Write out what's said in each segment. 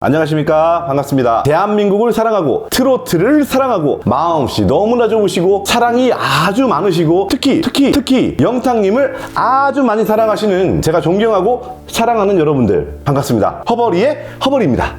안녕하십니까? 반갑습니다. 대한민국을 사랑하고 트로트를 사랑하고 마음씨 너무나 좋으시고 사랑이 아주 많으시고 특히 특히 특히 영탁님을 아주 많이 사랑하시는 제가 존경하고 사랑하는 여러분들 반갑습니다. 허버리의 허버리입니다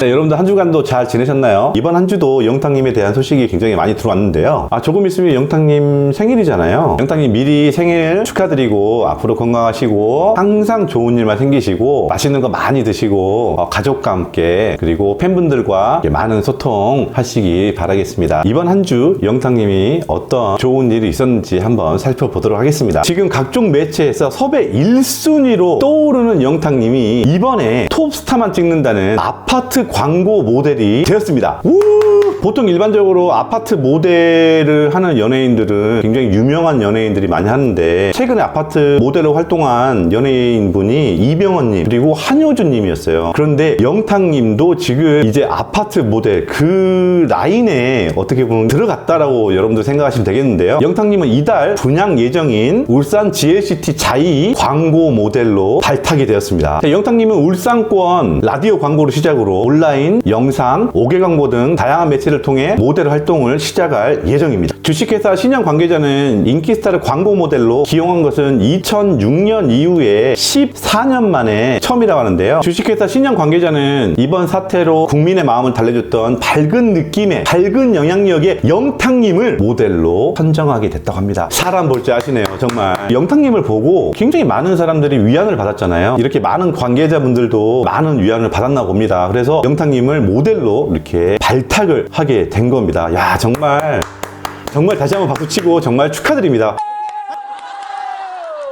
네, 여러분들 한 주간도 잘 지내셨나요? 이번 한 주도 영탁님에 대한 소식이 굉장히 많이 들어왔는데요. 아, 조금 있으면 영탁님 생일이잖아요. 영탁님 미리 생일 축하드리고 앞으로 건강하시고 항상 좋은 일만 생기시고 맛있는 거 많이 드시고 어, 가족과 함께 그리고 팬분들과 많은 소통 하시기 바라겠습니다. 이번 한 주 영탁님이 어떤 좋은 일이 있었는지 한번 살펴보도록 하겠습니다. 지금 각종 매체에서 섭외 1순위로 떠오르는 영탁님이 이번에 톱스타만 찍는다는 아파트 광고 모델이 되었습니다. 우! 보통 일반적으로 아파트 모델을 하는 연예인들은 굉장히 유명한 연예인들이 많이 하는데 최근에 아파트 모델로 활동한 연예인분이 이병헌님 그리고 한효준님이었어요. 그런데 영탁님도 지금 이제 아파트 모델 그 라인에 어떻게 보면 들어갔다라고 여러분들 생각하시면 되겠는데요. 영탁님은 이달 분양 예정인 울산 GLCT 자이 광고 모델로 발탁이 되었습니다. 자, 영탁님은 울산권 라디오 광고를 시작으로 온라인, 영상, 5개 광고 등 다양한 매체 를 통해 모델 활동을 시작할 예정입니다. 주식회사 신영 관계자는 인기스타를 광고 모델로 기용한 것은 2006년 이후에 14년 만에 처음이라고 하는데요. 주식회사 신영 관계자는 이번 사태로 국민의 마음을 달래줬던 밝은 느낌의 밝은 영향력의 영탁님을 모델로 선정하게 됐다고 합니다. 사람 볼 줄 아시네요, 정말. 영탁님을 보고 굉장히 많은 사람들이 위안을 받았잖아요. 이렇게 많은 관계자분들도 많은 위안을 받았나 봅니다. 그래서 영탁님을 모델로 이렇게 발탁을 하게 된 겁니다. 야, 정말. 정말 다시 한번 박수 치고 정말 축하드립니다.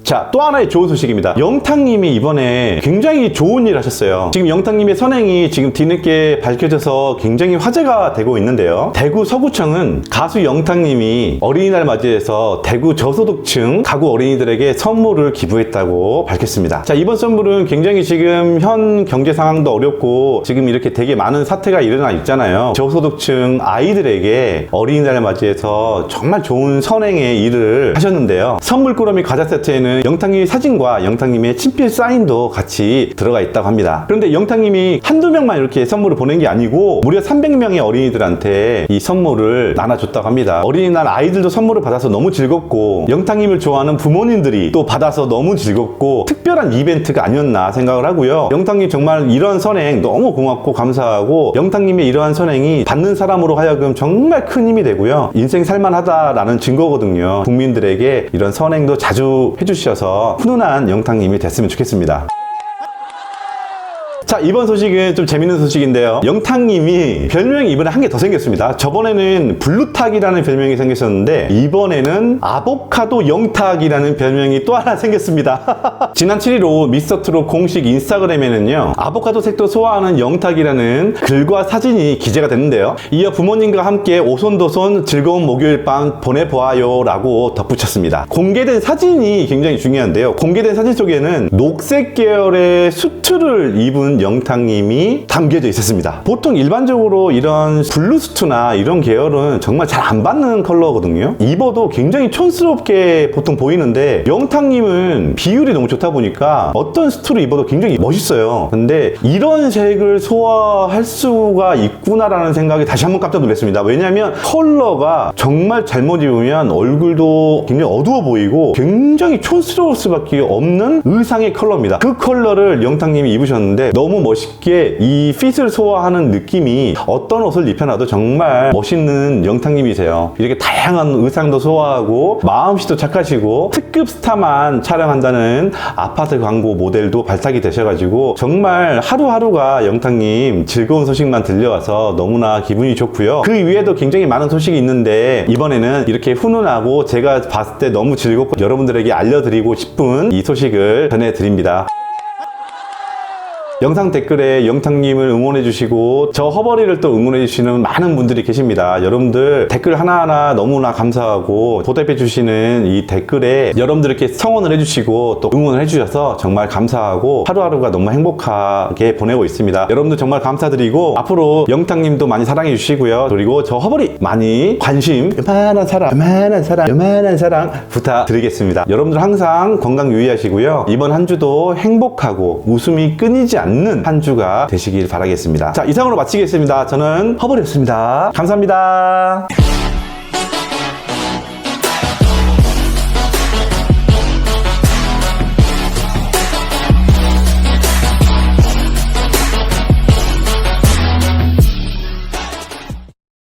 자, 또 하나의 좋은 소식입니다. 영탁님이 이번에 굉장히 좋은 일 하셨어요. 지금 영탁님의 선행이 지금 뒤늦게 밝혀져서 굉장히 화제가 되고 있는데요. 대구 서구청은 가수 영탁님이 어린이날 맞이해서 대구 저소득층 가구 어린이들에게 선물을 기부했다고 밝혔습니다. 자, 이번 선물은 굉장히 지금 현 경제 상황도 어렵고 지금 이렇게 되게 많은 사태가 일어나 있잖아요. 저소득층 아이들에게 어린이날 맞이해서 정말 좋은 선행의 일을 하셨는데요. 선물 꾸러미 과자 세트에는 영탁님의 사진과 영탁님의 친필 사인도 같이 들어가 있다고 합니다. 그런데 영탁님이 한두 명만 이렇게 선물을 보낸 게 아니고 무려 300명의 어린이들한테 이 선물을 나눠줬다고 합니다. 어린이날 아이들도 선물을 받아서 너무 즐겁고 영탁님을 좋아하는 부모님들이 또 받아서 너무 즐겁고 특별한 이벤트가 아니었나 생각을 하고요. 영탁님 정말 이런 선행 너무 고맙고 감사하고 영탁님의 이러한 선행이 받는 사람으로 하여금 정말 큰 힘이 되고요. 인생 살만하다라는 증거거든요. 국민들에게 이런 선행도 자주 해주 셔서 훈훈한 영탁님이 됐으면 좋겠습니다. 자 이번 소식은 좀 재밌는 소식인데요. 영탁님이 별명이 이번에 한 개 더 생겼습니다. 저번에는 블루탁이라는 별명이 생겼었는데 이번에는 아보카도 영탁이라는 별명이 또 하나 생겼습니다. 지난 7일 오후 미스터트롯 공식 인스타그램에는요 아보카도 색도 소화하는 영탁이라는 글과 사진이 기재가 됐는데요. 이어 부모님과 함께 오손도손 즐거운 목요일 밤 보내보아요 라고 덧붙였습니다. 공개된 사진이 굉장히 중요한데요. 공개된 사진 속에는 녹색 계열의 수트를 입은 영탁님이 담겨져 있었습니다. 보통 일반적으로 이런 블루스트나 이런 계열은 정말 잘 안 받는 컬러거든요. 입어도 굉장히 촌스럽게 보통 보이는데 영탁님은 비율이 너무 좋다 보니까 어떤 스트를 입어도 굉장히 멋있어요. 근데 이런 색을 소화할 수가 있구나라는 생각이 다시 한번 깜짝 놀랐습니다. 왜냐하면 컬러가 정말 잘못 입으면 얼굴도 굉장히 어두워 보이고 굉장히 촌스러울 수밖에 없는 의상의 컬러입니다. 그 컬러를 영탁님이 입으셨는데 너무 멋있게 이 핏을 소화하는 느낌이 어떤 옷을 입혀놔도 정말 멋있는 영탁님이세요. 이렇게 다양한 의상도 소화하고 마음씨도 착하시고 특급 스타만 촬영한다는 아파트 광고 모델도 발탁이 되셔가지고 정말 하루하루가 영탁님 즐거운 소식만 들려와서 너무나 기분이 좋고요. 그 위에도 굉장히 많은 소식이 있는데 이번에는 이렇게 훈훈하고 제가 봤을 때 너무 즐겁고 여러분들에게 알려드리고 싶은 이 소식을 전해드립니다. 영상 댓글에 영탁님을 응원해주시고 저 허버리를 또 응원해주시는 많은 분들이 계십니다. 여러분들 댓글 하나하나 너무나 감사하고 보답해주시는 이 댓글에 여러분들께 성원을 해주시고 또 응원을 해주셔서 정말 감사하고 하루하루가 너무 행복하게 보내고 있습니다. 여러분들 정말 감사드리고 앞으로 영탁님도 많이 사랑해주시고요. 그리고 저 허버리 많이 관심, 요만한 사랑, 요만한 사랑, 요만한 사랑 부탁드리겠습니다. 여러분들 항상 건강 유의하시고요. 이번 한 주도 행복하고 웃음이 끊이지 않는 한 주가 되시길 바라겠습니다. 자, 이상으로 마치겠습니다. 저는 허버리였습니다. 감사합니다.